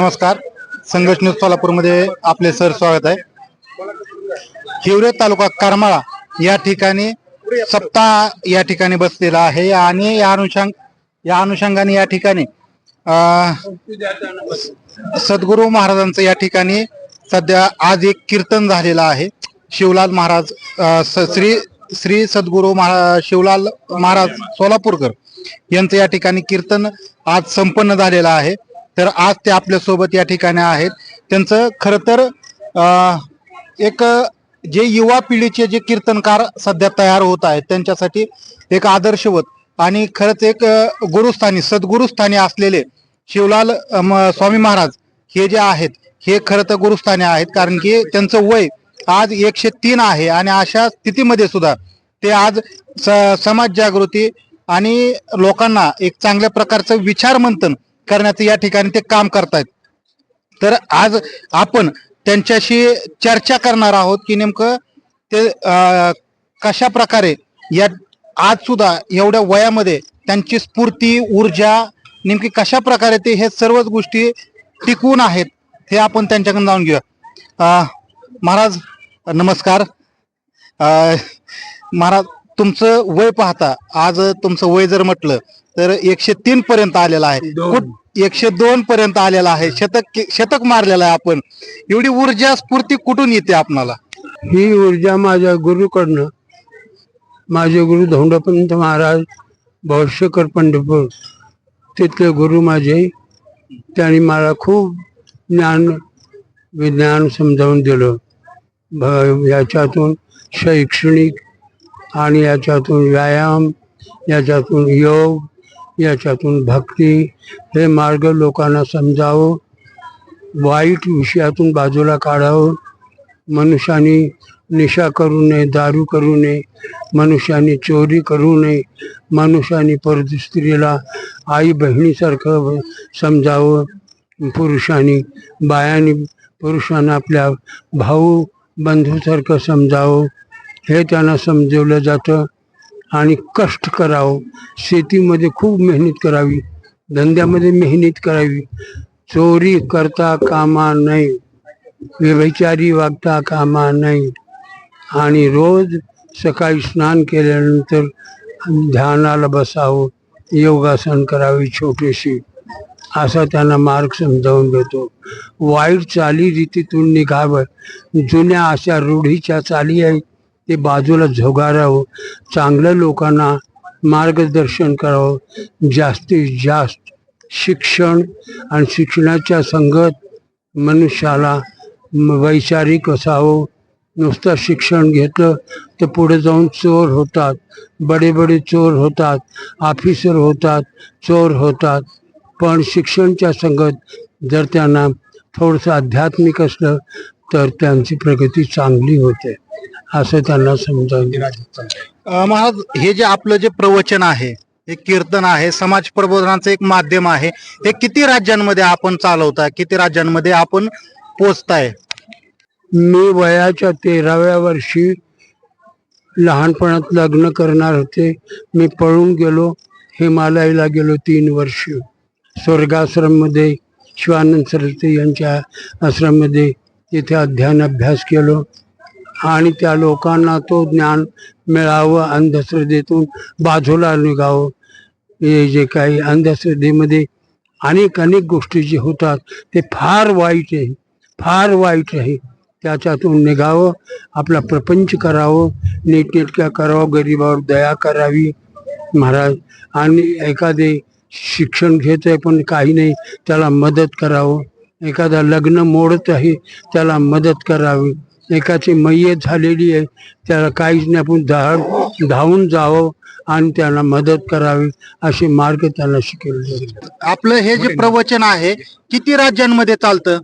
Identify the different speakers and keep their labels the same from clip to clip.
Speaker 1: नमस्कार. संघर्ष न्यूज सोलापूरमध्ये आपले सर स्वागत आहे. हिवरे तालुका करमाळा या ठिकाणी सप्ताह या ठिकाणी बसलेला आहे आणि या अनुषंग या अनुषंगाने या ठिकाणी सद्गुरू महाराजांचं या ठिकाणी सध्या आज एक कीर्तन झालेलं आहे. शिवलाल महाराज श्री श्री सद्गुरू महा शिवलाल महाराज सोलापूरकर यांचं या ठिकाणी कीर्तन आज संपन्न झालेलं आहे. तर आज ते आपल्यासोबत या ठिकाणी आहेत. त्यांचं खरं तर एक जे युवा पिढीचे जे कीर्तनकार सध्या तयार होत आहेत त्यांच्यासाठी एक आदर्शवत आणि खरंच एक गुरुस्थानी सद्गुरुस्थानी असलेले शिवलाल म- स्वामी महाराज हे जे आहेत हे खरं तर गुरुस्थानी आहेत. कारण की त्यांचं वय आज एकशे तीन आहे आणि अशा स्थितीमध्ये सुद्धा ते आज स- समाज जागृती आणि लोकांना एक चांगल्या प्रकारचं विचार मंथन करण्याचं या ठिकाणी ते काम करतायत. तर आज आपण त्यांच्याशी चर्चा करणार आहोत की नेमकं ते कशा प्रकारे या आज सुद्धा एवढ्या वयामध्ये त्यांची स्फूर्ती ऊर्जा नेमकी कशा प्रकारे ते हे सर्वच गोष्टी टिकवून आहेत हे आपण त्यांच्याकडून जाऊन घेऊया. महाराज नमस्कार. महाराज तुमचं वय पाहता आज तुमचं वय जर म्हटलं तर एकशे तीन पर्यंत आलेलं आहे. एकशे दोन पर्यंत आलेला आहे. शतक शतक मारलेलं आहे आपण. एवढी ऊर्जा स्फूर्ती कुठून येते आपणाला?
Speaker 2: ही ऊर्जा माझ्या गुरुकडनं माझे गुरु धोंडपंत महाराज भविष्यकर पंढरपूर तिथले गुरु माझे त्यांनी मला खूप ज्ञान विज्ञान समजावून दिलं. भ- याच्यातून शैक्षणिक आणि याच्यातून व्यायाम याच्यातून योग याच्यातून भक्ती हे मार्ग लोकांना समजावं वाईट विषयातून बाजूला काढावं. मनुष्याने निशा करू नये दारू करू नये मनुष्याने चोरी करू नये मनुष्याने परत स्त्रीला आई बहिणीसारखं समजावं. पुरुषांनी बायाने पुरुषांना आपल्या भाऊ बंधूसारखं समजावं. हे त्यांना समजवलं जातं. आणि कष्ट करावं. शेतीमध्ये खूप मेहनत करावी. धंद्यामध्ये मेहनत करावी. चोरी करता कामा नाही व्यभिचारी वागता कामा नाही आणि रोज सकाळी स्नान केल्यानंतर ध्यानाला बसावं. योगासन करावी छोटीशी असा त्यांना मार्ग समजावून देतो. वाईट चालीरीतीतून निघावं. जुन्या अशा रूढीच्या चाली आहेत. ते बाजूला झोगारावं चांगल्या लोकांना मार्गदर्शन करावं जास्तीत जास्त शिक्षण आणि शिक्षणाच्या संगत मनुष्याला वैचारिक असावं. नुसतं शिक्षण घेतलं तर पुढे जाऊन चोर होतात बडे बडे चोर होतात ऑफिसर होतात चोर होतात. पण शिक्षणच्या संगत जर त्यांना थोडंसं आध्यात्मिक असलं तर त्यांची प्रगती चांगली होते. असं त्यांना समजावून दिलं.
Speaker 1: महाराज हे जे आपलं जे प्रवचन आहे हे कीर्तन आहे समाज प्रबोधनाचं एक माध्यम आहे हे किती राज्यांमध्ये आपण चालवताय किती राज्यांमध्ये आपण पोचताय?
Speaker 2: मी वयाच्या तेराव्या वर्षी लहानपणात लग्न करणार होते. मी पळून गेलो हिमालयाला गेलो तीन वर्ष. स्वर्गाश्रममध्ये शिवानंद सरस्वती यांच्या आश्रममध्ये तिथे अध्ययन अभ्यास केलो. आणि त्या लोकांना तो ज्ञान मिळावं अंधश्रद्धेतून बाजूला निघावं. हे जे काही अंधश्रद्धेमध्ये अनेक अनेक गोष्टी जे होतात ते फार वाईट आहे. फार वाईट आहे. त्याच्यातून निघावं आपला प्रपंच करावं नीटनेटक्या करावं गरिबावर दया करावी. महाराज आणि एखादे शिक्षण घेत आहे पण काही नाही त्याला मदत करावं. एखादा लग्न मोडत आहे त्याला मदत करावी. एकाची मय्यत झालेली आहे. त्याला काहीच नाही आपण धाड धावून जावं आणि त्यांना मदत करावी असे मार्ग त्यांना शिकवले
Speaker 1: आपलं हे जे प्रवचन आहे किती राज्यांमध्ये चालतं?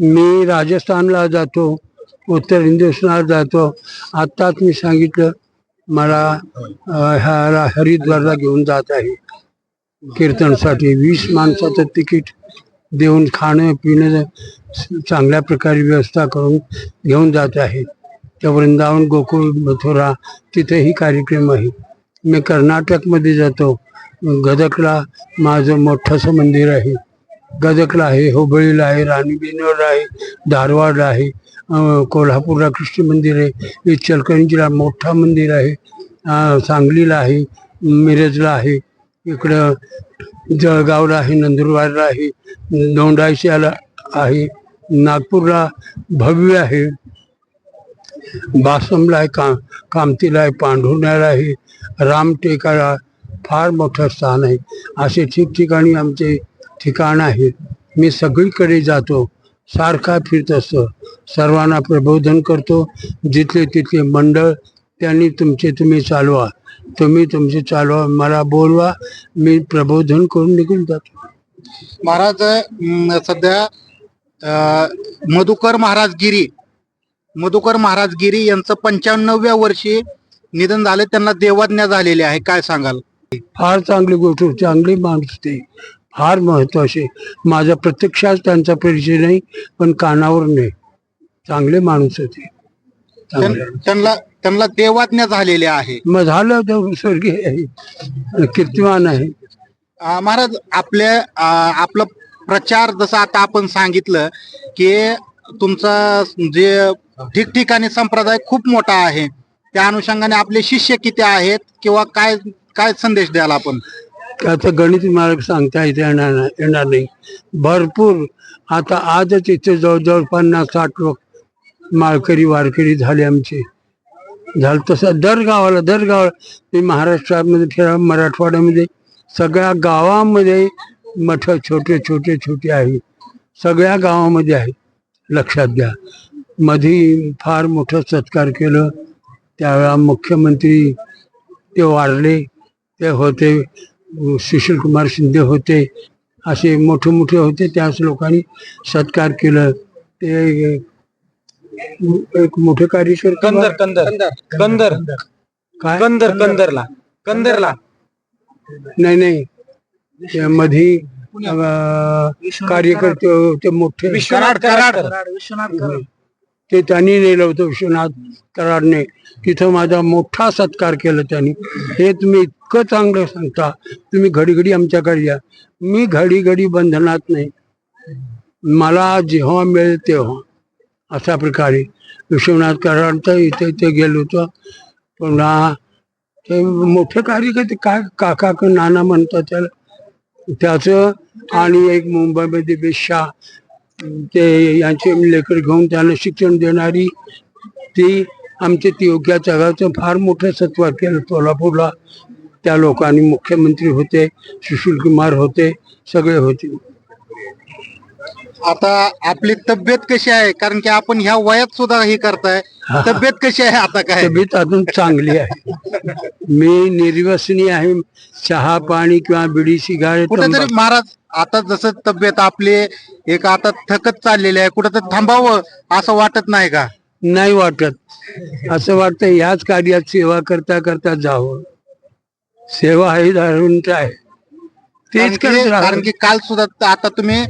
Speaker 2: मी राजस्थानला जातो उत्तर हिंदुस्थानात जातो. आत्ताच मी सांगितलं मला हरिद्वारला घेऊन जात आहे. कीर्तनसाठी वीस माणसाचं तिकीट देऊन खाणं पिणं चांगल्या प्रकारे व्यवस्था करून घेऊन जात आहे. त्या वृंदावन गोकुळ मथुरा तिथेही कार्यक्रम आहे. मी कर्नाटकमध्ये जातो. गदकला माझं मोठंसं मंदिर आहे. गदकला आहे हुबळीला आहे राणीबेनवर आहे धारवाडला आहे कोल्हापूरला कृष्ण मंदिर आहे इचलकरंजीला मोठा मंदिर आहे सांगलीला आहे मिरजला आहे इकडं जळगावला आहे नंदुरबारला आहे दोंडायशाला आहे नागपूरला भव्य आहे. बासमला आहे का कामतीला आहे पांढुण्याला आहे रामटेकाला फार मोठं स्थान आहे. असे ठिकठिकाणी आमचे ठिकाण आहे. मी सगळीकडे जातो सारखा फिरत असतो सर्वांना प्रबोधन करतो. जिथले तिथले मंडळ त्यांनी तुमचे तुम्ही चालवा. तुम्ही तुमचे चालवा मला बोलवा मी प्रबोधन करून निघून जातो.
Speaker 1: महाराज अं, सध्या अं, मधुकर महाराज गिरी मधुकर महाराज गिरी यांचं पंच्याण्णव्या वर्षी निधन झाले त्यांना देवाज्ञा झालेली आहे. काय सांगाल?
Speaker 2: फार चांगली गोष्ट होती, चांगली माणूस ते. फार महत्त्वाचे. माझा प्रत्यक्षात त्यांचा परिचय नाही पण कानावर नाही. चांगले माणूस होते
Speaker 1: त्यांना त्यांना देवाज्ञा झालेली आहे.
Speaker 2: मग झालं तर स्वर्गीय आहे. कीर्तिमान आहे.
Speaker 1: महाराज आपल्या आपलं प्रचार जसं आता आपण सांगितलं की तुमचा जे ठिकठिकाणी संप्रदाय खूप मोठा आहे त्या अनुषंगाने आपले शिष्य किती आहेत किंवा काय काय संदेश द्याल आपण?
Speaker 2: त्याचं गणित मला सांगता येते येणार नाही. भरपूर. आता आजच इथे जवळजवळ पन्नास साठ लोक माळकरी वारकरी झाले आमचे. झालं तसं दर गावाला दर गावाला. मी महाराष्ट्रामध्ये फिरा मराठवाड्यामध्ये. सगळ्या गावामध्ये मठ छोटे छोटे छोटे आहे. सगळ्या गावामध्ये आहे. लक्षात घ्या. मधी फार मोठं सत्कार केलं. त्यावेळा मुख्यमंत्री ते वारले. ते होते. सुशीलकुमार शिंदे होते. असे मोठे मोठे होते. त्याच लोकांनी सत्कार केलं. ते एक मोठे कार्यकर
Speaker 3: कंदर कंदर. कंदर.
Speaker 2: काय?
Speaker 3: कंदर कंदरला. कंदरला.
Speaker 2: नाही नाही. मधी अं, कार्यकर्ते होते मोठे.
Speaker 3: विश्वनाथ कराड.
Speaker 2: ते त्यांनी नेलं होतं विश्वनाथ कराडने. तिथं माझा मोठा सत्कार केला त्यांनी. हे तुम्ही इतकं चांगलं सांगता. तुम्ही घडी घडी आमच्याकडे या. मी घडी घडी बंधनात नाही. मला जेव्हा मिळेल तेव्हा. अशा प्रकारे. विश्वनाथ कराडचं इथे ते गेलो होतो. पुन्हा ते मोठे कार्यकर्ते काय काका का नाना म्हणतात त्याला. त्याचं आणि एक मुंबईमध्ये बेशा ते यांचे लेकर घेऊन त्यांना शिक्षण देणारी ती आमच्या ती योग्या जगाचं फार मोठं सत्कार केलं. सोलापूरला त्या लोकांनी मुख्यमंत्री होते सुशील कुमार होते सगळे होते.
Speaker 1: आता आपली तब्येत कशी आहे? कारण की आपण ह्या वयात सुद्धा हे करताय. तब्येत कशी आहे आता काय?
Speaker 2: तब्येत अजून चांगली आहे. मी निर्व्यसनी आहे. चहा पाणी किंवा बिडी सिगारेट
Speaker 1: कुठेतरी महाराज आता जसं तब्येत आपली एक आता थकत चाललेली आहे. कुठेतरी थांबावं असं वाटत नाही का?
Speaker 2: नाही वाटत. असं वाटतं याच कार्यात सेवा करता करता जावं. सेवा ही धारणच आहे.
Speaker 1: कारण
Speaker 2: तेच
Speaker 1: की-
Speaker 2: करत राहावं.
Speaker 1: कारण की काल सुद्धा आता तुम्ही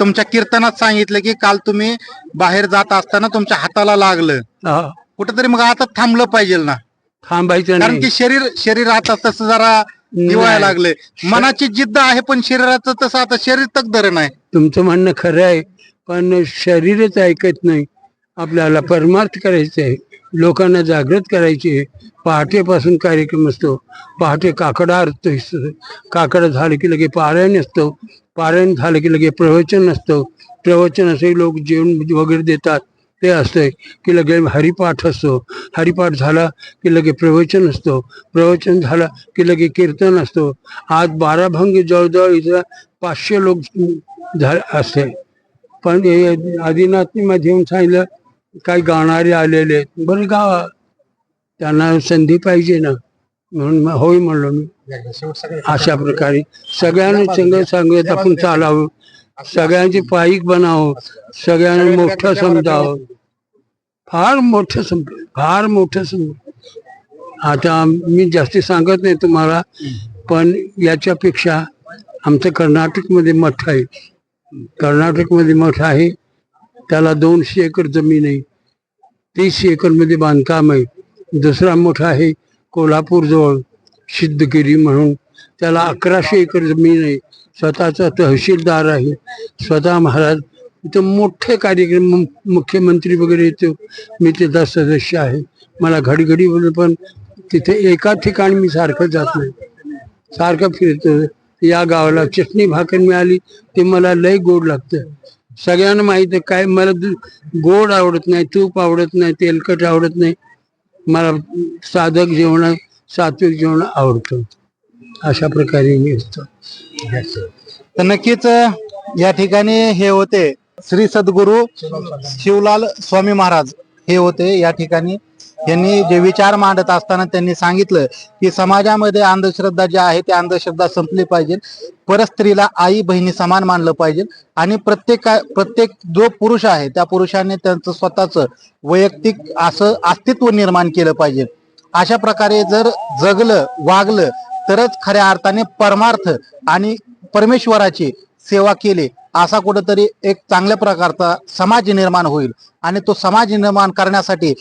Speaker 1: तुमच्या कीर्तनात सांगितलं की काल तुम्ही बाहेर जात असताना तुमच्या हाताला लागलं.
Speaker 2: हा,
Speaker 1: कुठेतरी मग आता थांबलं पाहिजे ना.
Speaker 2: थांबायचं
Speaker 1: कारण
Speaker 2: नाही.
Speaker 1: की शरीर शरीर आता तसं जरा दिवायला लागलंय मनाची जिद्द आहे पण शरीराचं तसं आता शरीर तक धरण आहे.
Speaker 2: तुमचं म्हणणं खरं आहे पण शरीरच ऐकत नाही. आपल्याला परमार्थ करायचे आहे. लोकांना जागृत करायचे पहाटेपासून कार्यक्रम असतो. पहाटे काकडा असतो. काकडा झालं की लगे पारायण असतो. पारायण झालं की लगे प्रवचन असतं. प्रवचन असे लोक जेवण वगैरे देतात. ते असतंय की लगे हरिपाठ असतो. हरिपाठ झाला की लगे प्रवचन असतो. प्रवचन झाला की लगे कीर्तन असतो. आज बाराभंग जवळजवळ इथं पाचशे लोक झाले असते. पण हे आदिनाथनीमध्ये येऊन सांगितलं काही गाणारे आलेले आहेत. बरं गावा त्यांना संधी पाहिजे ना. म्हणून मग होय म्हणलो मी. अशा प्रकारे. सगळ्यांना संघ सांगत आपण चालावं. सगळ्यांची पाईक बनावं. सगळ्यांना मोठं समजावं. फार मोठं सम फार मोठं सम आता मी जास्ती सांगत नाही तुम्हाला पण याच्यापेक्षा आमचं कर्नाटकमध्ये मठ आहे. कर्नाटकमध्ये मठ आहे. त्याला दोनशे एकर जमीन आहे. तीस एकरमध्ये बांधकाम आहे. दुसरा मोठा आहे कोल्हापूरजवळ सिद्धगिरी म्हणून. त्याला अकराशे एकर जमीन आहे. स्वतःचा तहसीलदार आहे. स्वतः महाराज इथं मोठे कार्यक्रम मु- मुख्यमंत्री वगैरे येतो. मी तिथला सदस्य आहे. मला घडीघडी पण तिथे एका ठिकाणी मी सारखं जात नाही. सारखं फिरतो या गावाला चटणी भाकर मिळाली ते मला लय गोड लागतं. सगळ्यांना माहीत आहे काय मला गोड आवडत नाही तूप आवडत नाही तेलकट आवडत नाही. मला साधक जेवण सात्विक जेवण आवडतं. अशा प्रकारे मी असतो.
Speaker 1: तर नक्कीच या ठिकाणी हे होते श्री सद्गुरू शिवलाल स्वामी महाराज. हे होते या ठिकाणी. यांनी जे विचार मांडत असताना त्यांनी सांगितलं की समाजामध्ये अंधश्रद्धा ज्या आहे त्या अंधश्रद्धा संपली पाहिजे. परस्त्रीला आई बहिणी समान मानलं पाहिजे. आणि प्रत्येक प्रत्येक जो पुरुष आहे त्या पुरुषाने त्यांचं स्वतःच वैयक्तिक असं अस्तित्व निर्माण केलं पाहिजे. अशा प्रकारे जर जगलं वागलं तरच खऱ्या अर्थाने परमार्थ आणि परमेश्वराची सेवा केली. असा कुठंतरी एक चांगल्या प्रकारचा समाज निर्माण होईल. आणि तो समाज निर्माण करण्यासाठी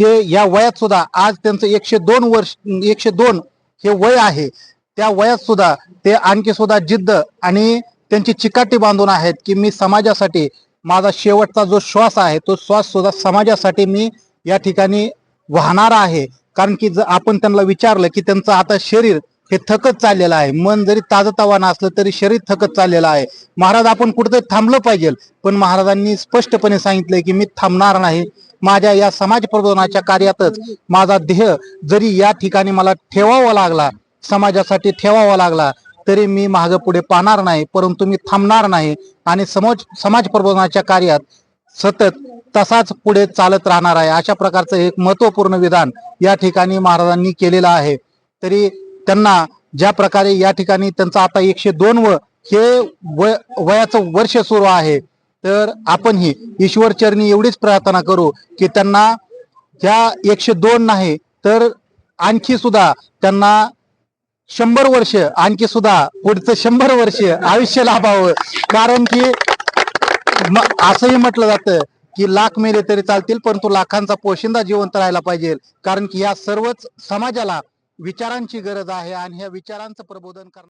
Speaker 1: ते या वयात सुद्धा आज त्यांचं एकशे दोन वर्ष एकशे दोन हे वय आहे त्या वयात सुद्धा ते आणखी सुद्धा जिद्द आणि त्यांची चिकाटी बांधून आहेत की मी समाजासाठी माझा शेवटचा जो श्वास आहे तो श्वास सुद्धा समाजासाठी मी या ठिकाणी वाहणार आहे. कारण की जर आपण त्यांना विचारलं की त्यांचं आता शरीर हे थकत चाललेलं आहे. मन जरी ताजतवानं असलं तरी शरीर थकत चाललेलं आहे. महाराज आपण कुठेतरी थांबलं पाहिजे. पण महाराजांनी स्पष्टपणे सांगितलंय की मी थांबणार नाही. माझ्या या समाज प्रबोधनाच्या कार्यातच माझा देह जरी या ठिकाणी मला ठेवावा लागला समाजासाठी ठेवावा लागला तरी मी मागे पुढे पाहणार नाही परंतु मी थांबणार नाही. आणि समाज समाज प्रबोधनाच्या कार्यात सतत तसाच पुढे चालत राहणार आहे. अशा प्रकारचं एक महत्त्वपूर्ण विधान या ठिकाणी महाराजांनी केलेलं आहे. तरी त्यांना ज्या प्रकारे या ठिकाणी त्यांचं आता एकशे दोन व हे वय वयाचं वर्ष सुरू आहे तर आपणही ईश्वर चरणी एवढीच प्रार्थना करू की त्यांना ह्या एकशे दोन नाही तर आणखी सुद्धा त्यांना शंभर वर्ष आणखी सुद्धा पुढचं शंभर वर्ष आयुष्य लाभावं. कारण की असंही म्हटलं जातं की लाख मेले तरी चालतील परंतु लाखांचा पोशिंदा जिवंत राहायला पाहिजे. कारण की या सर्वच समाजाला विचारांची गरज आहे आणि ह्या विचारांचं प्रबोधन करणं